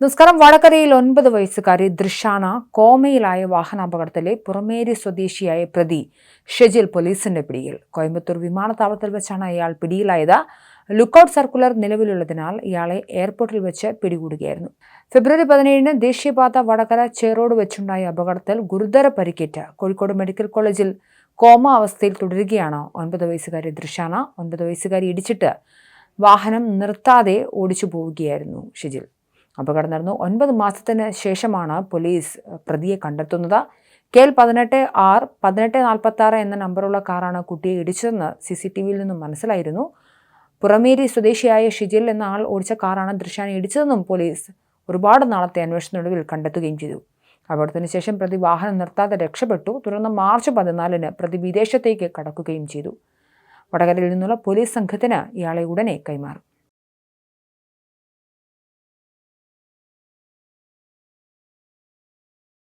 നമസ്കാരം വടകരയിൽ ഒൻപത് വയസ്സുകാരി ദൃഷാണ കോമയിലായ വാഹനാപകടത്തിലെ പുറമേരി സ്വദേശിയായ പ്രതി ഷെജിൽ പോലീസിന്റെ പിടിയിൽ. കോയമ്പത്തൂർ വിമാനത്താവളത്തിൽ വെച്ചാണ് അയാൾ പിടിയിലായത്. ലുക്കൌട്ട് സർക്കുലർ നിലവിലുള്ളതിനാൽ ഇയാളെ എയർപോർട്ടിൽ വെച്ച് പിടികൂടുകയായിരുന്നു. ഫെബ്രുവരി പതിനേഴിന് ദേശീയപാത വടകര ചേറോട് വെച്ചുണ്ടായ അപകടത്തിൽ ഗുരുതര പരിക്കേറ്റ് കോഴിക്കോട് മെഡിക്കൽ കോളേജിൽ കോമ അവസ്ഥയിൽ തുടരുകയാണ് ഒൻപത് വയസ്സുകാരി ദൃശാന ഒൻപത് വയസ്സുകാരി ഇടിച്ചിട്ട് വാഹനം നിർത്താതെ ഓടിച്ചു പോവുകയായിരുന്നു ഷിജിൽ. അപകടം നടന്നു. ഒൻപത് മാസത്തിന് ശേഷമാണ് പോലീസ് പ്രതിയെ കണ്ടെത്തുന്നത്. കെൽ പതിനെട്ട് ആർ പതിനെട്ട് നാൽപ്പത്തി ആറ് എന്ന നമ്പറുള്ള കാറാണ് കുട്ടിയെ ഇടിച്ചതെന്ന് സി സി ടി വിയിൽ നിന്നും മനസ്സിലായിരുന്നു. പുറമേരി സ്വദേശിയായ ഷിജിൽ എന്ന ആൾ ഓടിച്ച കാറാണ് ദൃശ്യാനെ ഇടിച്ചതെന്നും പോലീസ് ഒരുപാട് നാളത്തെ അന്വേഷണത്തിനൊടുവിൽ കണ്ടെത്തുകയും ചെയ്തു. അപകടത്തിന് ശേഷം പ്രതി വാഹനം നിർത്താതെ രക്ഷപ്പെട്ടു. തുടർന്ന് മാർച്ച് പതിനാലിന് പ്രതി വിദേശത്തേക്ക് കടക്കുകയും ചെയ്തു. വടകരയിൽ നിന്നുള്ള പോലീസ് സംഘത്തിന് ഇയാളെ ഉടനെ കൈമാറും.